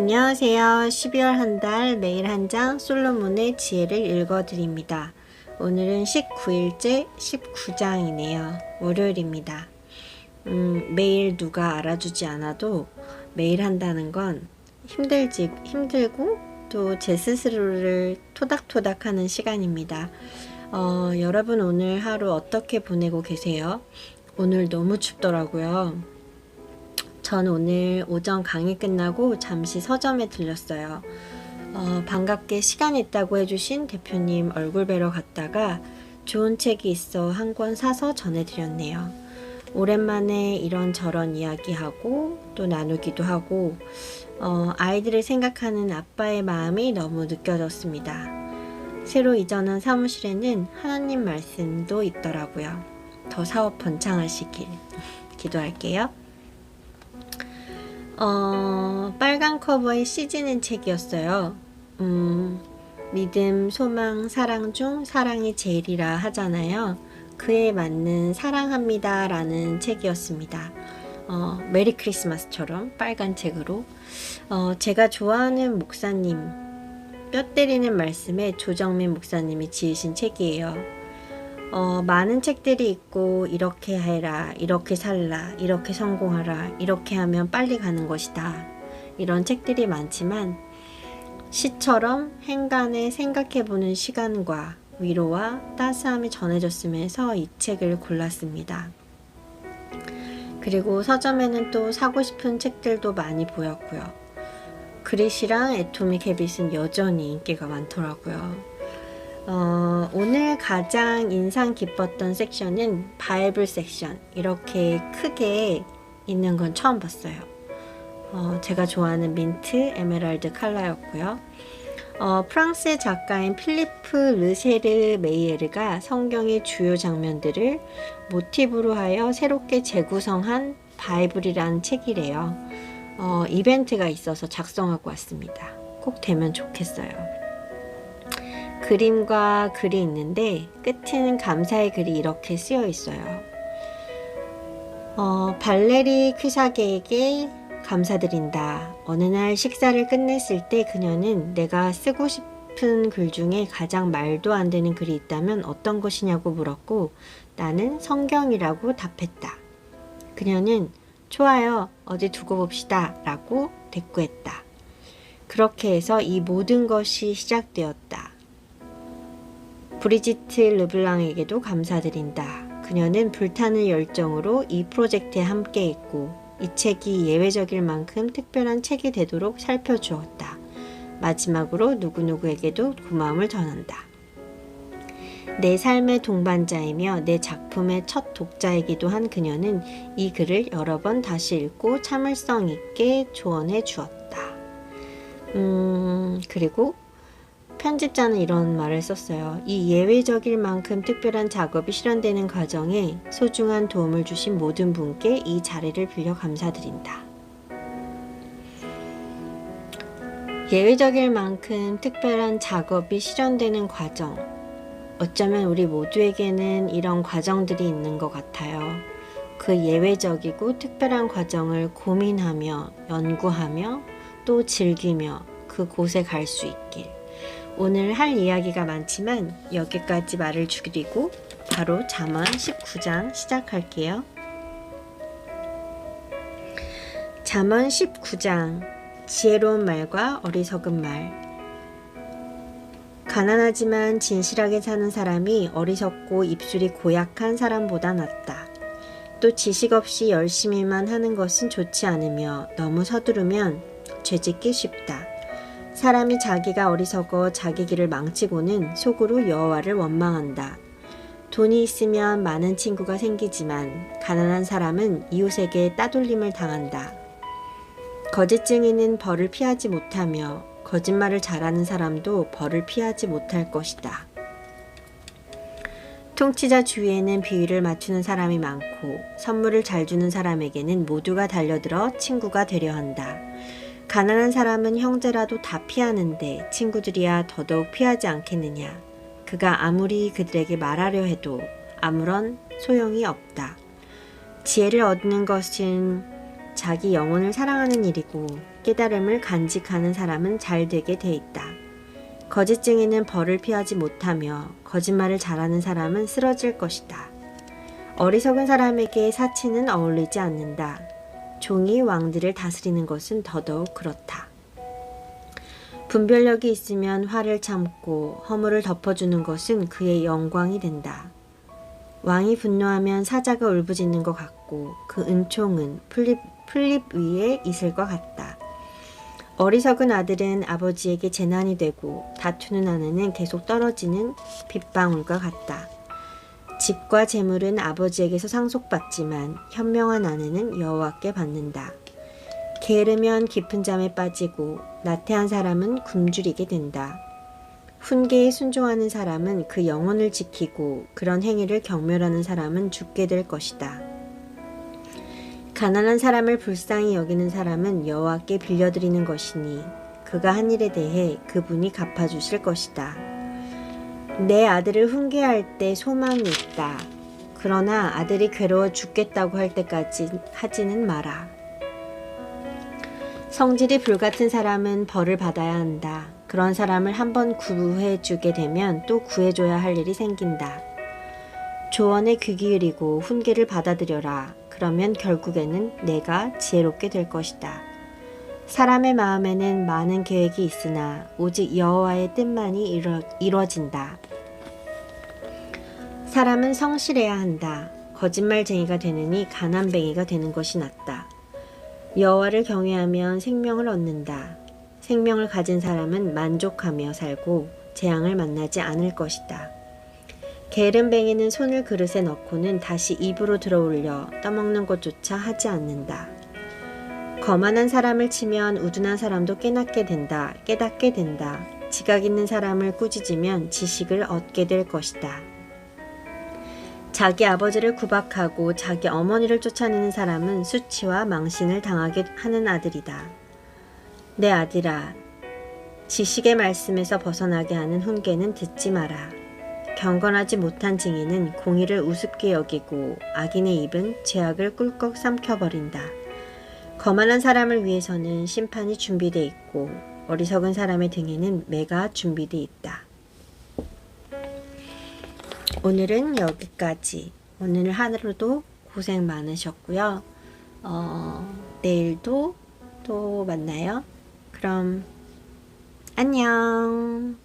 안녕하세요. 12월 한 달 매일 한 장 솔로몬의 지혜를 읽어드립니다. 오늘은 19일째 19장이네요. 월요일입니다. 음, 매일 누가 알아주지 않아도 매일 한다는 건 힘들지, 힘들고 또 제 스스로를 토닥토닥 하는 시간입니다. 어, 여러분 오늘 하루 어떻게 보내고 계세요? 오늘 너무 춥더라고요. 전 오늘 오전 강의 끝나고 잠시 서점에 들렸어요. 어, 반갑게 시간 있다고 해주신 대표님 얼굴 뵈러 갔다가 좋은 책이 있어 한 권 사서 전해드렸네요. 오랜만에 이런저런 이야기하고 또 나누기도 하고 어, 아이들을 생각하는 아빠의 마음이 너무 느껴졌습니다. 새로 이전한 사무실에는 하나님 말씀도 있더라고요. 더 사업 번창하시길 기도할게요. 어, 빨간 커버의 시즌은 책이었어요. 음, 믿음, 소망, 사랑 중 사랑이 제일이라 하잖아요. 그에 맞는 사랑합니다 라는 책이었습니다. 어, 메리 크리스마스처럼 빨간 책으로. 어, 제가 좋아하는 목사님, 뼈 때리는 말씀에 조정민 목사님이 지으신 책이에요. 어, 많은 책들이 있고 이렇게 해라, 이렇게 살라, 이렇게 성공하라, 이렇게 하면 빨리 가는 것이다. 이런 책들이 많지만 시처럼 행간에 생각해보는 시간과 위로와 따스함이 전해졌으면 해서 이 책을 골랐습니다. 그리고 서점에는 또 사고 싶은 책들도 많이 보였고요. 그릿이랑 애토믹 헤빗은 여전히 인기가 많더라고요. 어, 오늘 가장 인상 깊었던 섹션은 바이블 섹션. 이렇게 크게 있는 건 처음 봤어요. 어, 제가 좋아하는 민트, 에메랄드 컬러였고요. 어, 프랑스 작가인 필리프 르세르 메이에르가 성경의 주요 장면들을 모티브로 하여 새롭게 재구성한 바이블이라는 책이래요. 어, 이벤트가 있어서 작성하고 왔습니다. 꼭 되면 좋겠어요. 그림과 글이 있는데 끝에는 감사의 글이 이렇게 쓰여 있어요. 어, 발레리 퀴사게에게 감사드린다. 어느 날 식사를 끝냈을 때 그녀는 내가 쓰고 싶은 글 중에 가장 말도 안 되는 글이 있다면 어떤 것이냐고 물었고 나는 성경이라고 답했다. 그녀는 좋아요. 어디 두고 봅시다. 라고 대꾸했다. 그렇게 해서 이 모든 것이 시작되었다. 브리지트 르블랑에게도 감사드린다. 그녀는 불타는 열정으로 이 프로젝트에 함께했고 이 책이 예외적일 만큼 특별한 책이 되도록 살펴주었다. 마지막으로 누구누구에게도 고마움을 전한다. 내 삶의 동반자이며 내 작품의 첫 독자이기도 한 그녀는 이 글을 여러 번 다시 읽고 참을성 있게 조언해 주었다. 음, 그리고 편집자는 이런 말을 썼어요. 이 예외적일 만큼 특별한 작업이 실현되는 과정에 소중한 도움을 주신 모든 분께 이 자리를 빌려 감사드린다. 예외적일 만큼 특별한 작업이 실현되는 과정. 어쩌면 우리 모두에게는 이런 과정들이 있는 것 같아요. 그 예외적이고 특별한 과정을 고민하며 연구하며 또 즐기며 그곳에 갈 수 있길. 오늘 할 이야기가 많지만 여기까지 말을 줄이고 바로 잠언 19장 시작할게요. 잠언 19장 지혜로운 말과 어리석은 말 가난하지만 진실하게 사는 사람이 어리석고 입술이 고약한 사람보다 낫다. 또 지식 없이 열심히만 하는 것은 좋지 않으며 너무 서두르면 죄짓기 쉽다. 사람이 자기가 어리석어 자기 길을 망치고는 속으로 여호와를 원망한다. 돈이 있으면 많은 친구가 생기지만 가난한 사람은 이웃에게 따돌림을 당한다. 거짓 증인은 벌을 피하지 못하며 거짓말을 잘하는 사람도 벌을 피하지 못할 것이다. 통치자 주위에는 비위를 맞추는 사람이 많고 선물을 잘 주는 사람에게는 모두가 달려들어 친구가 되려 한다. 가난한 사람은 형제라도 다 피하는데 친구들이야 더더욱 피하지 않겠느냐. 그가 아무리 그들에게 말하려 해도 아무런 소용이 없다. 지혜를 얻는 것은 자기 영혼을 사랑하는 일이고 깨달음을 간직하는 사람은 잘 되게 돼 있다. 거짓 증인은 벌을 피하지 못하며 거짓말을 잘하는 사람은 쓰러질 것이다. 어리석은 사람에게 사치는 어울리지 않는다. 종이 왕들을 다스리는 것은 더더욱 그렇다. 분별력이 있으면 화를 참고 허물을 덮어주는 것은 그의 영광이 된다. 왕이 분노하면 사자가 울부짖는 것 같고 그 은총은 풀잎, 풀잎 위에 있을 것 같다. 어리석은 아들은 아버지에게 재난이 되고 다투는 아내는 계속 떨어지는 빗방울과 같다. 집과 재물은 아버지에게서 상속받지만 현명한 아내는 여호와께 받는다. 게으르면 깊은 잠에 빠지고 나태한 사람은 굶주리게 된다. 훈계에 순종하는 사람은 그 영혼을 지키고 그런 행위를 경멸하는 사람은 죽게 될 것이다. 가난한 사람을 불쌍히 여기는 사람은 여호와께 빌려드리는 것이니 그가 한 일에 대해 그분이 갚아주실 것이다. 내 아들을 훈계할 때 소망이 있다. 그러나 아들이 괴로워 죽겠다고 할 때까지 하지는 마라. 성질이 불같은 사람은 벌을 받아야 한다. 그런 사람을 한번 구해주게 되면 또 구해줘야 할 일이 생긴다. 조언에 귀 기울이고 훈계를 받아들여라. 그러면 결국에는 내가 지혜롭게 될 것이다. 사람의 마음에는 많은 계획이 있으나 오직 여호와의 뜻만이 이루, 이루어진다. 사람은 성실해야 한다. 거짓말쟁이가 되느니 가난뱅이가 되는 것이 낫다. 여호와를 경외하면 생명을 얻는다. 생명을 가진 사람은 만족하며 살고 재앙을 만나지 않을 것이다. 게으름뱅이는 손을 그릇에 넣고는 다시 입으로 들어올려 떠먹는 것조차 하지 않는다. 거만한 사람을 치면 우둔한 사람도 깨닫게 된다. 깨닫게 된다. 지각 있는 사람을 꾸짖으면 지식을 얻게 될 것이다. 자기 아버지를 구박하고 자기 어머니를 쫓아내는 사람은 수치와 망신을 당하게 하는 아들이다. 내 아들아, 지식의 말씀에서 벗어나게 하는 훈계는 듣지 마라. 경건하지 못한 증인은 공의를 우습게 여기고 악인의 입은 죄악을 꿀꺽 삼켜버린다. 거만한 사람을 위해서는 심판이 준비돼 있고 어리석은 사람의 등에는 매가 준비돼 있다. 오늘은 여기까지. 오늘 하루도 고생 많으셨고요. 어, 내일도 또 만나요. 그럼 안녕.